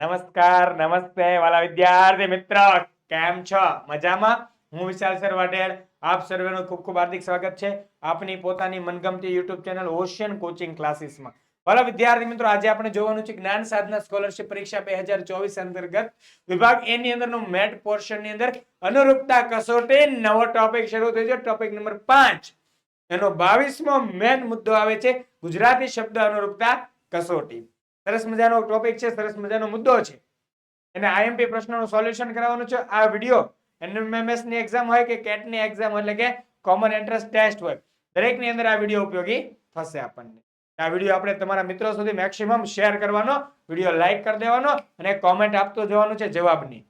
નમસ્કાર, નમસ્તે વાલા વિદ્યાર્થી મિત્રો. કેમ છો? મજામાં? હું વિશાલ સર વાઢેર આપ સર્વેનું ખૂબ ખૂબ હાર્દિક સ્વાગત છે આપની પોતાની મનગમતી યુટ્યુબ ચેનલ ઓશિયન કોચિંગ ક્લાસીસમાં. વાલા વિદ્યાર્થી મિત્રો, આજે આપણે જોવાનું છે જ્ઞાન સાધના સ્કોલરશિપ પરીક્ષા બે હજાર ચોવીસ અંતર્ગત વિભાગ એ ની અંદરનું મેટ પોર્શનની અંદર અનુરૂપતા કસોટી. નવો ટોપિક શરૂ થયો છે. ટોપિક નંબર પાંચ. એનો બાવીસમો મેન મુદ્દો આવે છે ગુજરાતી શબ્દ અનુરૂપતા કસોટી. સરસ મજાનો ટોપિક છે, સરસ મજાનો મુદ્દો છે. એને આઈએમપી પ્રશ્નોનું સોલ્યુશન કરાવવાનું છે. આ વિડિયો એનએમએમએસની એક્ઝામ હોય કે કેટની એક્ઝામ એટલે કે કોમન એન્ટ્રન્સ ટેસ્ટ હોય, દરેકની અંદર આ વિડિયો ઉપયોગી થશે આપણને. આ વિડિયો આપણે તમારા મિત્રો સુધી મેક્સિમમ શેર કરવાનો વિડિયો લાઈક કરી દેવાનો અને કોમેન્ટ આપતો જવાનું છે જવાબની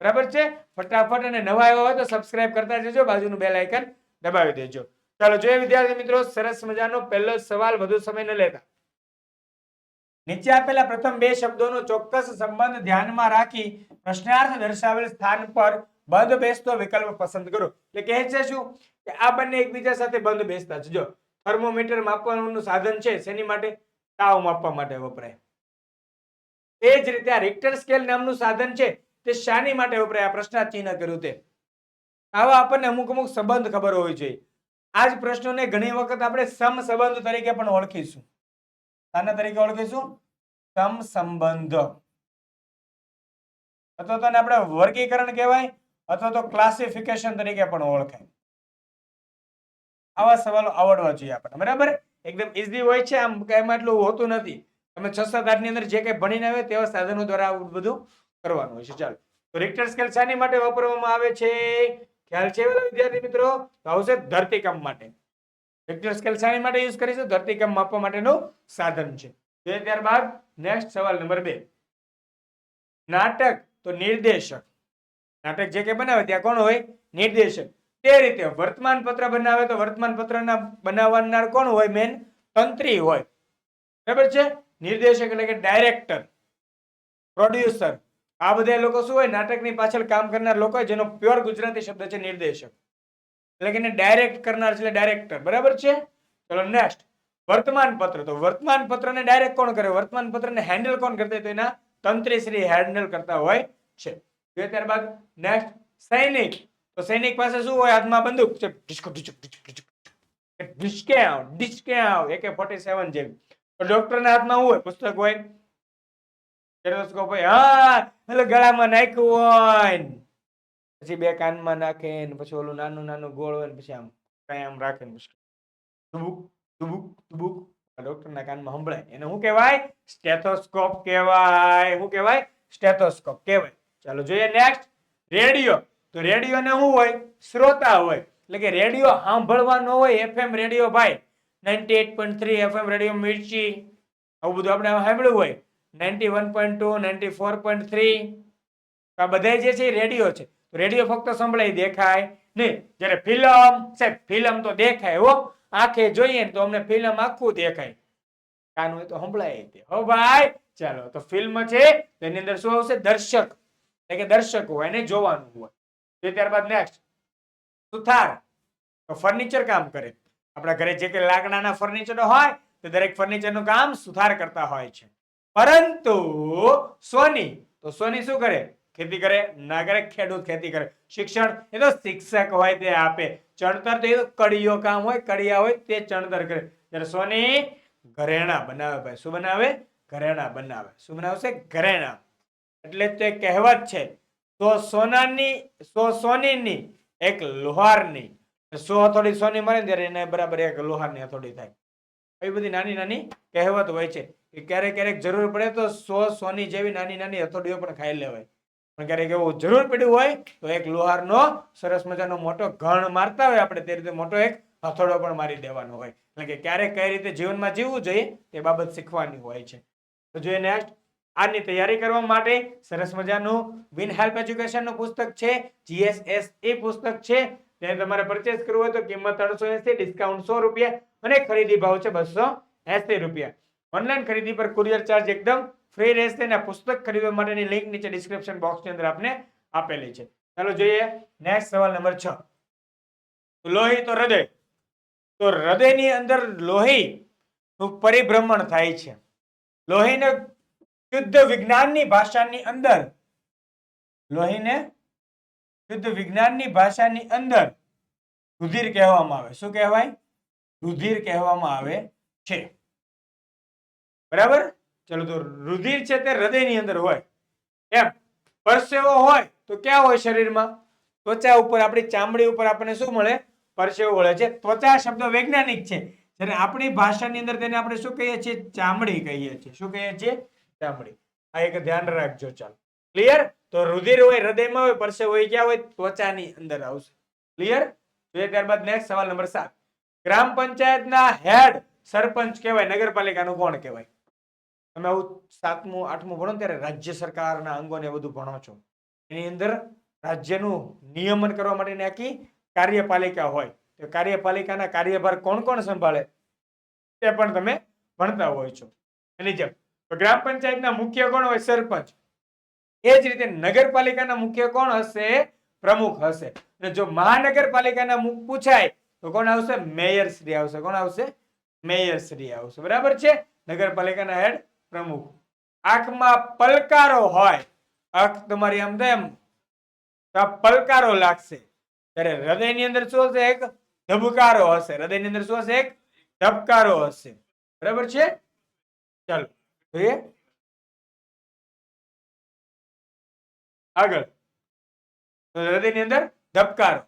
બરાબર છે? ફટાફટ અને નવા આવ્યા હોય તો સબસ્ક્રાઇબ કરતા જજો, બાજુનું બેલ આઇકન દબાવી દેજો. ચાલો જોઈએ વિદ્યાર્થી મિત્રો, સરસ મજાનો પહેલો સવાલ વધુ સમય ન લેતા. નીચે આપેલા પ્રથમ બે શબ્દોનો ચોક્કસ સંબંધ ધ્યાનમાં રાખી પ્રશ્નાર્થ દર્શાવેલ સ્થાન પર બંધ બેસતો વિકલ્પ પસંદ કરો. એટલે કહે છે શું? કે આ બંને એકબીજા સાથે બંધ બેસતા છે. જો થર્મોમીટર માપવાનું સાધન છે, શેની માટે? તાવ માપવા માટે વપરાય. એ જ રીતે આ રિક્ટર સ્કેલ નામનું સાધન છે, તે શાની માટે વપરાય? આ પ્રશ્નાર્થ ચિહ્ન કર્યું તે. આવા આપણને અમુક અમુક સંબંધ ખબર હોવી જોઈએ. આ જ પ્રશ્નોને ઘણી વખત આપણે સમ સંબંધ તરીકે પણ ઓળખીશું. શાના તરીકે ઓળખીશું? સમ સંબંધ. અથવા તો આપણે વર્ગીકરણ કહેવાય, અથવા તો ક્લાસિફિકેશન તરીકે પણ ઓળખાય. આવા સવાલો આવડવા જોઈએ આપણને, બરાબર? એકદમ ઇઝી હોય છે, આમ એમાં એટલું હોતું નથી. તમે છ સાત આઠ અંદર જે કંઈ ભણીને આવે તેવા સાધનો દ્વારા આવું બધું કરવાનું હોય છે. ચાલો. તો રિક્ટર સ્કેલ શાની માટે વાપરવામાં આવે છે? ખ્યાલ છે વિદ્યાર્થી મિત્રો? તો આવશે ધરતીકંપ માટે. રિક્ટર સ્કેલ શાની માટે યુઝ કરીશું. ધરતીકંપ માપવા માટેનું સાધન છે. તે ત્યારબાદ નેક્સ્ટ સવાલ નંબર બે. નાટક તો નિર્દેશક. નાટક જે કે બનાવે ત્યાં કોણ હોય? નિર્દેશક. તે રીતે વર્તમાન પત્ર બનાવે તો વર્તમાન પત્રના બનાવનાર કોણ હોય? મેન તંત્રી હોય. બરાબર છે? નિર્દેશક એટલે કે ડાયરેક્ટર પ્રોડ્યુસર આ બધા લોકો શું હોય? નાટકની પાછળ કામ કરનાર લોકો જેનો પ્યોર ગુજરાતી શબ્દ છે નિર્દેશક. એટલે કે ડાયરેક્ટ કરનાર છે ડાયરેક્ટર બરાબર છે? ચલો નેક્સ્ટ વર્તમાન પત્ર તો વર્તમાન પત્રને ડાયરેક્ટ કોણ કરે? વર્તમાન પત્રને હેન્ડલ કોણ કરતા તો એના તંત્રી શ્રી હેન્ડલ કરતા હોય છે. ત્યારબાદ નેક્સ્ટ સૈનિક. તો સૈનિક પાસે શું હોય? હાથમાં બંદૂક. છે ઢિચકો, ઢિચક, ઢિચક, ઢિચક. ઢિચક્યાવ, ઢિચક્યાવ, AK-47 જેવી. તો ડોક્ટરના હાથમાં હોય? પુસ્તક હોય? સ્ટેથોસ્કોપ. હોય હા એટલે ગળામાં નાખ્યું હોય. પછી બે કાનમાં નાખે ને પછી ઓલું નાનું નાનું ગોળ હોય ને પછી આમ કઈ આમ રાખે પછી ટુબુક ટુબુક ડોક્ટરના કાનમાં સંભળાય. એને શું કહેવાય? સ્ટેથોસ્કોપ કહેવાય. શું કહેવાય? સ્ટેથોસ્કોપ કહેવાય. ચાલો જોઈએ નેક્સ્ટ રેડિયો. તો રેડિયો ને શું હોય? શ્રોતા હોય. એટલે કે રેડિયો સાંભળવાનો હોય એફએમ રેડિયો ભાઈ. Ninety eight point three FM radio Mirchi. આવું બધું આપણે સાંભળ્યું હોય. Ninety one point two ninety four point three આ બધા જે છે એ રેડિયો છે. રેડિયો ફક્ત સંભળાય દેખાય નહીં. જ્યારે ફિલ્મ છે ફિલ્મ તો દેખાય હો. આંખે જોઈએ ને તો અમને ફિલ્મ આખું દેખાય. કાન હોય તો સંભળાય તે. હો ભાઈ, ચાલો, તો ફિલ્મ છે તેની અંદર શું આવશે? દર્શક. એટલે કે દર્શક હોય એને જોવાનું હોય. તે ત્યારબાદ નેક્સ્ટ સુથાર. તો ફર્નિચર કામ કરે. આપણા ઘરે જે કે લાકડાના ફર્નિચર હોય, તો દરેક ફર્નિચરનું કામ સુથાર કરતા હોય છે. પરંતુ સોની, તો સોની શું કરે? ખેતી કરે, નાગરિક ખેડૂત ખેતી કરે. શિક્ષણ એ તો શિક્ષક હોય તે આપે. ચણતર તો એ તો કડીયો કામ હોય, કડિયા હોય તે ચણતર કરે. જ્યારે સોની ઘરેણા બનાવે ભાઈ. શું બનાવે? ઘરેણા બનાવે. શું બનાવશે? ઘરેણા. એટલે તે કહેવત છે. તો સોનાની, સો સોનીની, એક લોહારની. સો હથોડી સોની મળે ત્યારે એને બરાબર એક લોહારની હથોડી થાય. આવી બધી નાની નાની કહેવત હોય છે. કે ક્યારેક ક્યારેક જરૂર પડે તો સો સોની જેવી નાની નાની હથોડીઓ પણ ખાઈ લેવાય. પણ ક્યારેક એવું જરૂર પડ્યું હોય, તો એક લોહારનો સરસ મજાનો મોટો ઘણ મારતા હોય આપણે તે રીતે મોટો એક હથોડો પણ મારી દેવાનો હોય. એટલે કે ક્યારેક કઈ રીતે જીવનમાં જીવવું જોઈએ તે બાબત શીખવાની હોય છે. તો જોઈએ નેક્સ્ટ આની તૈયારી કરવા માટે સરસ મજાનું વિન હેલ્પ એજ્યુકેશનનું પુસ્તક છે જીએસએસ એ પુસ્તક છે. તેને તમારે પરચેસ કરવું હોય તો કિંમત ત્રણસો એસી ડિસ્કાઉન્ટ સો રૂપિયા અને ખરીદી ભાવ છે બસો એસી રૂપિયા. ઓનલાઈન ખરીદી પર કુરિયર ચાર્જ એકદમ ફ્રી રહેશે અને પુસ્તક ખરીદવા માટેની લિંક નીચે ડિસ્ક્રિપ્શન બોક્સની અંદર આપને આપેલી છે. ચાલો જોઈએ નેક્સ્ટ સવાલ નંબર છ. લોહી તો હૃદય. તો હૃદયની અંદર લોહી પરિભ્રમણ થાય છે. લોહીને શુદ્ધ વિજ્ઞાનની ભાષાની અંદર, લોહીને શુદ્ધ વિજ્ઞાનની ભાષાની અંદર રુધિર કહેવામાં આવે. શું કહેવાય? રુધિર કહેવામાં આવે છે. બરાબર? ચલો તો રુધિર છે તે હૃદયની અંદર હોય. એમ, પરસેવો હોય તો ક્યાં હોય શરીરમાં? ત્વચા ઉપર, આપણી ચામડી ઉપર આપણને શું મળે? પરસેવો મળે છે. ત્વચા શબ્દ વૈજ્ઞાનિક છે. જ્યારે આપણી ભાષાની અંદર તેને આપણે શું કહીએ છીએ? ચામડી કહીએ છીએ. શું કહીએ છીએ? ચામડી. આ એક ધ્યાન રાખજો, ચાલો. ક્લિયર તો રુધિર હોય, હૃદયમાં હોય, પરસેવો હોય, ક્યાં હોય? ત્વચાની અંદર આવશે. ક્લિયર જોઈએ ત્યારબાદ નેક્સ્ટ સવાલ નંબર સાત. ગ્રામ પંચાયતના હેડ સરપંચ કહેવાય, નગરપાલિકાનું કોણ કહેવાય? તમે આવું સાતમું, આઠમું ભણો ત્યારે રાજ્ય સરકારના અંગોને બધું ભણો છો. એની અંદર રાજ્યનું નિયમન કરવા માટેની આખી કાર્યપાલિકા હોય. તો કાર્યપાલિકાના કાર્યભાર કોણ કોણ સંભાળે? તે પણ તમે ભણતા હોય છો. એની જેમ તો ગ્રામ પંચાયતના મુખ્ય કોણ હોય? સરપંચ. એ જ રીતે નગરપાલિકાના મુખ્ય કોણ હશે? પ્રમુખ હશે. અને જો મહાનગરપાલિકાના મુખ પૂછાય, તો કોણ આવશે? મેયર શ્રી આવશે. કોણ આવશે? મેયર શ્રી આવશે. બરાબર છે? નગરપાલિકાના હેડ પ્રમુખ. આંખમાં પલકારો હોય, આંખ તમારી આમ તેમ, તો આ પલકારો લાગશે. ત્યારે હૃદયની અંદર શું હશે એક? ધબકારો હશે. હૃદયની અંદર શું હશે એક? ધબકારો હશે. બરાબર છે? ચાલો, જોઈએ. આગળ. તો હૃદયની અંદર ધબકારો.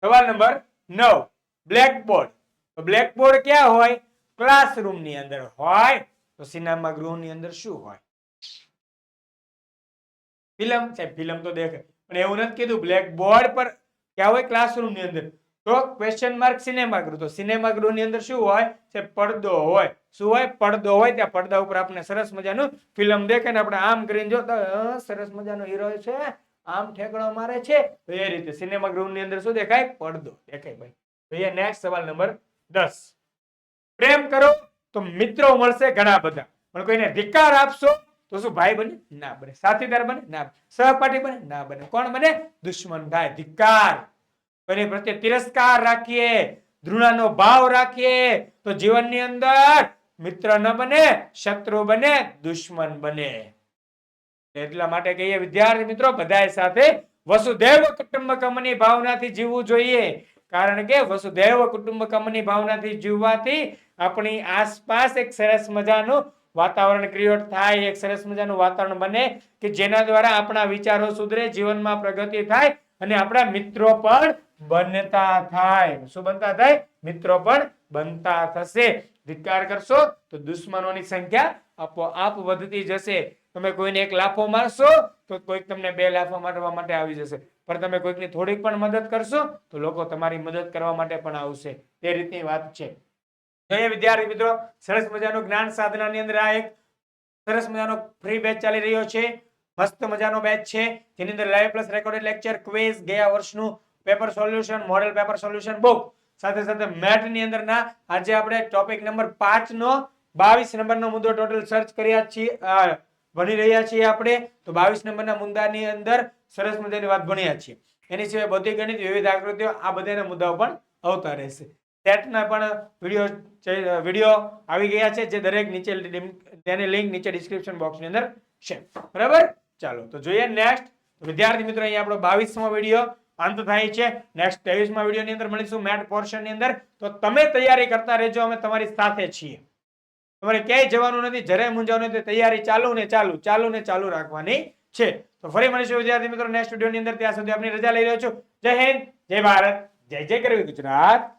સવાલ નંબર નવ. બ્લેકબોર્ડ. તો બ્લેકબોર્ડ ક્યાં હોય? ક્લાસરૂમની અંદર હોય. તો સિનેમા ગૃહની અંદર શું હોય? ફિલ્મ સાહેબ ફિલ્મ તો દેખે પણ એવું નથી કીધું બ્લેક બોર્ડ પર ક્યાં હોય? ક્લાસરૂમની અંદર. તો ક્વેશ્ચન માર્ક સિનેમા ગૃહ. તો સિનેમા ગૃહની અંદર શું હોય? છે, પડદો હોય. શું હોય? પડદો હોય. ત્યાં પડદા ઉપર આપણે સરસ મજાનું ફિલ્મ દેખે ને આપણે આમ કરીને જો સરસ મજાનો હીરો છે. આમ ઠેકડો મારે છે. તો એ રીતે સિનેમા ગૃહની અંદર શું દેખાય? પડદો દેખાય ભાઈ. જોઈએ નેક્સ્ટ સવાલ નંબર દસ. પ્રેમ કરો. તો મિત્રો મળશે ઘણા બધા. પણ કોઈને ધિકાર આપશો તો શું, ભાઈ બને? ના બને. સાથીદાર બને? ના. સહપાઠી બને? ના બને. કોણ બને? દુશ્મન થાય ધિકાર કોઈની પ્રત્યે તિરસ્કાર રાખીએ, ધૃણાનો ભાવ રાખીએ, તો જીવનની અંદર મિત્ર ન બને, શત્રુ બને, દુશ્મન બને. એટલા માટે કહીએ વિદ્યાર્થી મિત્રો બધા સાથે વસુદેવ કુટુંબકમની ભાવનાથી જીવવું જોઈએ. કારણ કે વસુધૈવ કુટુંબકમની ભાવનાથી જીવવાથી આપણી આસપાસ એક સરસ મજાનું વાતાવરણ ક્રિએટ થાય, એક સરસ મજાનું વાતાવરણ બને કે જેના દ્વારા આપણા વિચારો સુધરે, જીવનમાં પ્રગતિ થાય અને આપણા મિત્રો પણ બનતા થાય. શું બનતા થાય? મિત્રો પણ બનતા થશે. ધિક્કાર કરશો તો દુશ્મનોની સંખ્યા આપોઆપ વધતી જશે. તમે કોઈને એક લાફો મારશો તો કોઈક તમને બે લાફો મારવા માટે આવી જશે. પણ તમે કોઈકની થોડીક પણ મદદ કરશો, તો લોકો તમારી મદદ કરવા માટે પણ આવશે. તે રીતની વાત છે. જોઈએ વિદ્યાર્થી મિત્રો, સરસ મજાનું જ્ઞાન સાધનાની અંદર આ એક સરસ મજાનો ફ્રી બેચ ચાલી રહ્યો છે. મસ્ત મજાનો બેચ છે. જેની અંદર live plus recorded lecture quiz ગયા વર્ષનું paper solution model paper solution book સાથે સાથે મેટની અંદરના આજે આપણે ટોપિક નંબર 5 નો 22 નંબરનો મુદ્દો ટોટલ સર્ચ કર્યા છીએ ભણી રહ્યા છીએ આપણે. તો 22 નંબરના મુદ્દાની અંદર સરસ મજાની વાત ભણ્યા છીએ. એની સિવાય બધી ગણિત, વિવિધ આકૃતિઓ, આ બધાના મુદ્દાઓ પણ આવતા રહેશે. ટેટના પણ વીડિયો વીડિયો આવી ગયા છે, જે દરેક નીચે તેની લિંક નીચે ડિસ્ક્રિપ્શન બોક્સની અંદર છે. બરાબર? ચાલો, તો જોઈએ નેક્સ્ટ. વિદ્યાર્થી મિત્રો, અહીંયા આપણો બાવીસમો વીડિયો અંત થાય છે. નેક્સ્ટ ત્રેવીસમાં વિડીયોની અંદર મળીશું મેટ પોર્શનની અંદર. તો તમે તૈયારી કરતા રહેજો, અમે તમારી સાથે છીએ. તમારે ક્યાંય જવાનું નથી, જરાય મૂંઝાવાનું નથી, તૈયારી ચાલુ ને ચાલુ ચાલુ ને ચાલુ રાખવાની છે. તો ફરી મળીશું, વિદ્યાર્થી મિત્રો નેક્સ્ટ વિડીયોની અંદર. ત્યાં સુધી આપની રજા લઈ રહ્યો છું. જય હિન્દ, જય ભારત, જય જય કરવી ગુજરાત.